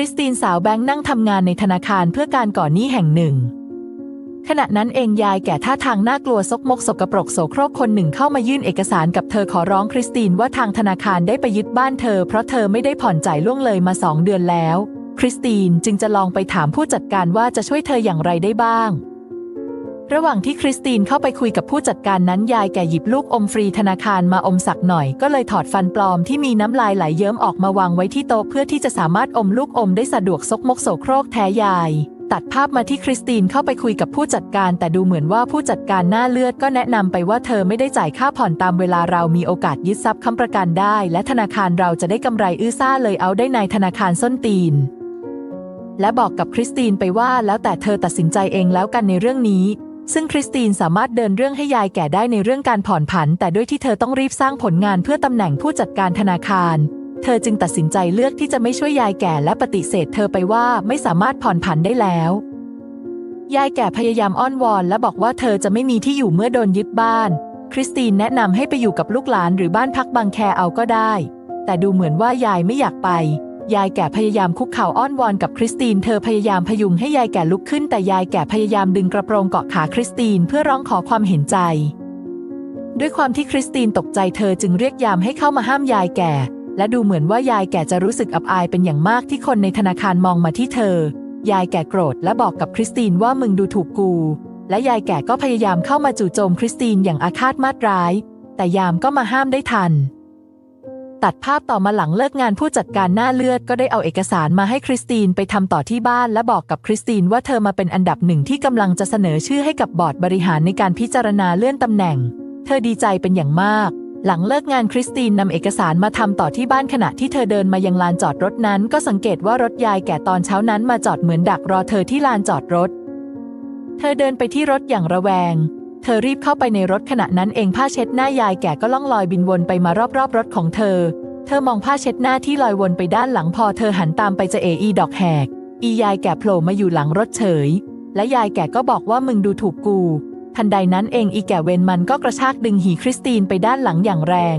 ริสตินสาวแบงค์นั่งทำงานในธนาคารเพื่อการก่อนหนี้แห่งหนึ่ง ขณะนั้นเองยายแก่ท่าทางน่ากลัวซกมกสกปรกโสโครกคนหนึ่งเข้ามายื่นเอกสารกับเธอขอร้องคริสตินว่าทางธนาคารได้ไปยึดบ้านเธอเพราะเธอไม่ได้ผ่อนจ่ายล่วงเลยมาสองเดือนแล้ว คริสตินจึงจะลองไปถามผู้จัดการว่าจะช่วยเธออย่างไรได้บ้าง ระหว่างที่คริสตินเข้าไปคุยกับผู้จัดการนั้นยายแก่หยิบลูกอมฟรีธนาคารมาอมสักหน่อย ก็เลยถอดฟันปลอมที่มีน้ำลายไหลเยิ้มออกมาวางไว้ที่โต๊ะเพื่อที่จะสามารถอมลูกอมได้สะดวกซกมกโสโครกแท้ยาย ตัดภาพมาที่คริสตินเข้าไปคุยกับผู้จัดการ แต่ดูเหมือนว่าผู้จัดการหน้าเลือดก็แนะนำไปว่าเธอไม่ได้จ่ายค่าผ่อนตามเวลาเรามีโอกาสยึดทรัพย์ค้ำประกันได้ และธนาคารเราจะได้กำไรอื้อซ่าเลยเอาได้ในธนาคารส้นตีนและบอกกับคริสตินไปว่าแล้วแต่เธอตัดสินใจเองแล้วกันในเรื่องนี้ ซึ่งคริสตินสามารถเดินเรื่องให้ยายแก่ได้ในเรื่องการผ่อนผัน แต่ด้วยที่เธอต้องรีบสร้างผลงานเพื่อตำแหน่งผู้จัดการธนาคาร เธอจึงตัดสินใจเลือกที่จะไม่ช่วยยายแก่และปฏิเสธเธอไปว่าไม่สามารถผ่อนผันได้แล้ว ยายแก่พยายามอ้อนวอนและบอกว่าเธอจะไม่มีที่อยู่เมื่อโดนยึดบ้าน คริสตินแนะนำให้ไปอยู่กับลูกหลานหรือบ้านพักบางแคเอาก็ได้ แต่ดูเหมือนว่ายายไม่อยากไป ยายแก่พยายามคุกเข่าอ้อนวอนกับคริสตินเธอพยายามพยุงให้ยายแก่ลุกขึ้นแต่ยายแก่พยายามดึงกระโปรงเกาะขาคริสตินเพื่อร้องขอความเห็นใจ ด้วยความที่คริสตินตกใจเธอจึงเรียกยามให้เข้ามาห้ามยายแก่ และดูเหมือนว่ายายแก่จะรู้สึกอับอายเป็นอย่างมากที่คนในธนาคารมองมาที่เธอ ยายแก่โกรธและบอกกับคริสตินว่ามึงดูถูกกู และยายแก่ก็พยายามเข้ามาจู่โจมคริสตินอย่างอาฆาตมาตร้าย แต่ยามก็มาห้ามได้ทัน ตัดภาพต่อมาหลังเลิกงานผู้จัดการหน้าเลือดก็ได้เอาเอกสารมาให้คริสตินไปทำต่อที่บ้าน และบอกกับคริสตินว่าเธอมาเป็นอันดับหนึ่งที่กำลังจะเสนอชื่อให้กับบอร์ดบริหารในการพิจารณาเลื่อนตำแหน่ง เธอดีใจเป็นอย่างมาก หลังเลิกงานคริสตินนำเอกสารมาทำต่อที่บ้านขณะที่เธอเดินมายังลานจอดรถนั้น ก็สังเกตว่ารถยายแก่ตอนเช้านั้นมาจอดเหมือนดักรอเธอที่ลานจอดรถ เธอเดินไปที่รถอย่างระแวง เธอรีบเข้าไปในรถขณะนั้นเองผ้าเช็ดหน้ายายแก่ก็ล่องลอยบินวนไปมารอบๆรถของเธอ เธอมองผ้าเช็ดหน้าที่ลอยวนไปด้านหลังพอเธอหันตามไปจะเออีดอกแหก อียายแก่โผล่มาอยู่หลังรถเฉย และยายแก่ก็บอกว่ามึงดูถูกกู ทันใดนั้นเองอีแก่เวนมันก็กระชากดึงหีคริสตินไปด้านหลังอย่างแรง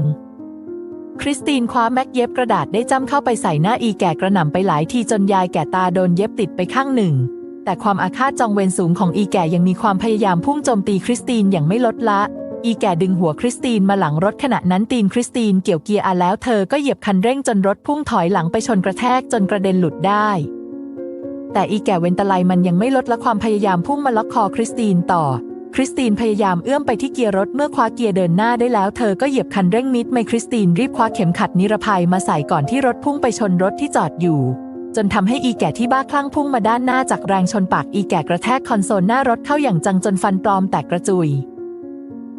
คริสตินคว้าแม็กเย็บกระดาษได้จ้ำเข้าไปใส่หน้าอีแก่กระหน่ำไปหลายทีจนยายแก่ตาโดนเย็บติดไปข้างหนึ่ง แต่ความอาฆาตจองเวรสูงของอีแก่ยังมีความพยายามพุ่งโจมตีคริสตินอย่างไม่ลดละ อีแก่ดึงหัวคริสตินมาหลังรถขณะนั้นตีนคริสตินเกี่ยวเกียร์อาแล้วเธอก็เหยียบคันเร่งจนรถพุ่งถอยหลังไปชนกระแทกจนกระเด็นหลุดได้ แต่อีแก่เวนตะไลมันยังไม่ลดละความพยายามพุ่งมาล็อกคอคริสตินต่อ คริสตินพยายามเอื้อมไปที่เกียร์รถเมื่อคว้าเกียร์เดินหน้าได้แล้วเธอก็เหยียบคันเร่งมิดไม่คริสตินรีบคว้าเข็มขัดนิรภัยมาใส่ก่อนที่รถพุ่งไปชนรถที่จอดอยู่ จนทำให้อีแก่ที่บ้าคลั่งพุ่งมาด้านหน้าจากแรงชนปากอีแก่กระแทกคอนโซลหน้ารถเข้าอย่างจังจนฟันปลอมแตกกระจุย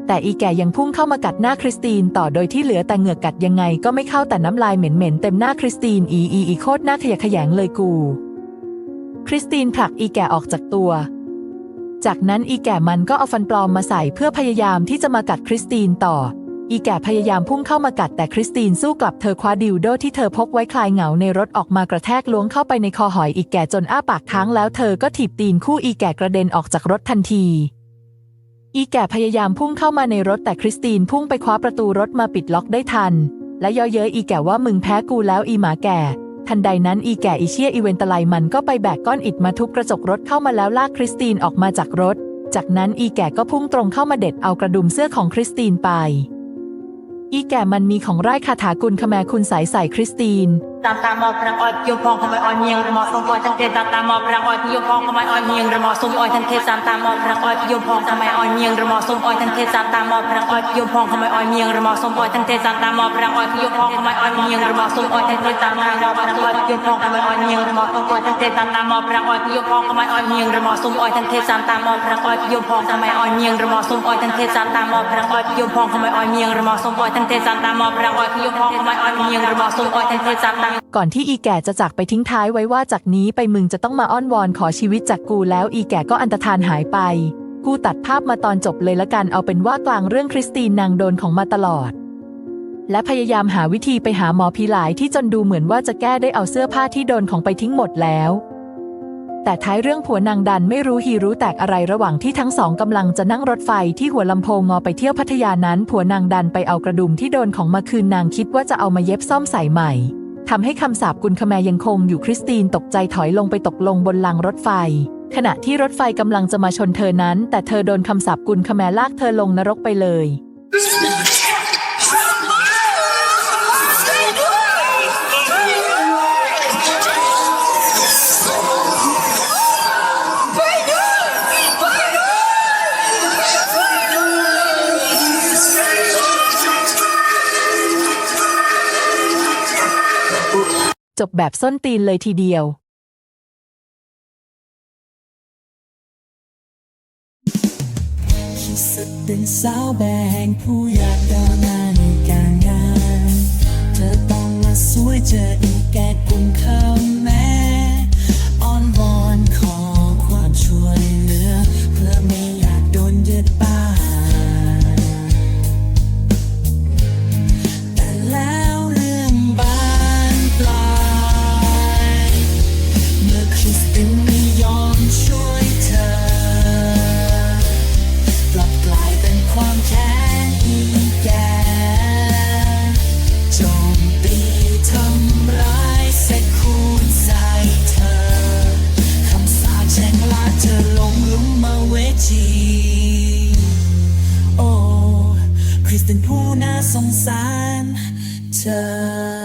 แต่อีแก่ยังพุ่งเข้ามากัดหน้าคริสตินต่อโดยที่เหลือแต่เหงือกกัดยังไงก็ไม่เข้าแต่น้ำลายเหม็นๆเต็มหน้าคริสตินอีอีอีโคตรหน้าขยะแขยงเลยกู คริสตินผลักอีแก่ออกจากตัว จากนั้นอีแก่มันก็เอาฟันปลอมมาใส่เพื่อพยายามที่จะมากัดคริสตินต่อ อีแก่พยายามพุ่งเข้ามากัดแต่คริสตินสู้กลับเธอคว้าดิวโดที่เธอพกไว้คลายเหงาในรถออกมากระแทกล้วงเข้าไปในคอหอยอีแก่จนอ้าปากค้างแล้วเธอก็ถีบตีนคู่อีแก่กระเด็นออกจากรถทันทีอีแก่พยายามพุ่งเข้ามาในรถแต่คริสตินพุ่งไปคว้าประตูรถมาปิดล็อกได้ทัน และย่อเย้ยอีแก่ว่ามึงแพ้กูแล้วอีหมาแก่ ทันใดนั้นอีแก่อีเชียอีเวนตะไลมันก็ไปแบกก้อนอิฐมาทุบกระจกรถเข้ามาแล้วลากคริสตินออกมาจากรถ จากนั้นอีแก่ก็พุ่งตรงเข้ามาเด็ดเอากระดุมเสื้อของคริสตินไป อีแก่มันมีของไร้คาถากุลขแมคุณสายใส่คริสตีน ตามตามอพระออยโยพองขมายอ้อยเมียงระมอสงอ้อยทันเทตามตามอพระออยโยพองขมายอ้อยเมียงระมอสงอ้อยทันเทตามตามอพระออยโยพองขมายออยเมียงรมอสงออยทั้เทตามตามอพระออยโยพองขมายอ้อยเมียงระมอสงอ้อยทันเทตามตามอพระออยโยพองขมายออยเมียงรมอสงออยทั้เทตามตามอพระออยโยพองขมายอ้อยเมียงระมอสงอ้อยทันเทตามตามอพระออยโยพองขมายออยเมียงรมอสงออยทั้เทตามตามอพระออยโยพองขมายอ้อยเมียงระมอสงอ้อยทันเทตามตามอพระออยโยพองขมายออยเมียงรมอสงออยทั้เทตามตามอพระออยโยพองขมายอ้อยเมียงระมอสงอ้อยทันเทตามตามก่อนที่อีแก่จะจากไปทิ้งท้ายไว้ว่าจากนี้ไปมึงจะต้องมาอ้อนวอนขอชีวิตจากกูแล้วอีแก่ก็อันตรธานหายไป กูตัดภาพมาตอนจบเลยละกันเอาเป็นว่ากลางเรื่องคริสตินนางโดนของมาตลอด และพยายามหาวิธีไปหาหมอผีหลายที่จนดูเหมือนว่าจะแก้ได้เอาเสื้อผ้าที่โดนของไปทิ้งหมดแล้วแต่ท้ายเรื่องผัวนางดันไม่รู้ฮีรู้แตกอะไรระหว่างที่ทั้งสองกำลังจะนั่งรถไฟที่หัวลำโพงงอไปเที่ยวพัทยานั้น ผัวนางดันไปเอากระดุมที่โดนของมาคืนนางคิดว่าจะเอามาเย็บซ่อมใส่ใหม่ ทำให้คำสาปกุลคแมยังคงอยู่คริสตินตกใจถอยลงไปตกลงบนรางรถไฟ ขณะที่รถไฟกำลังจะมาชนเธอนั้น แต่เธอโดนคำสาปกุลคแมลากเธอลงนรกไปเลย จบแบบส้นตีนเลยทีเดียวสุดเป็นสาวแบงผู้อยากก้าวนาในการงาน เธอต้องมาสวยเจออีกแก่กุมคำ ชี โอ้ คริสตินผู้น่าสงสารเธอ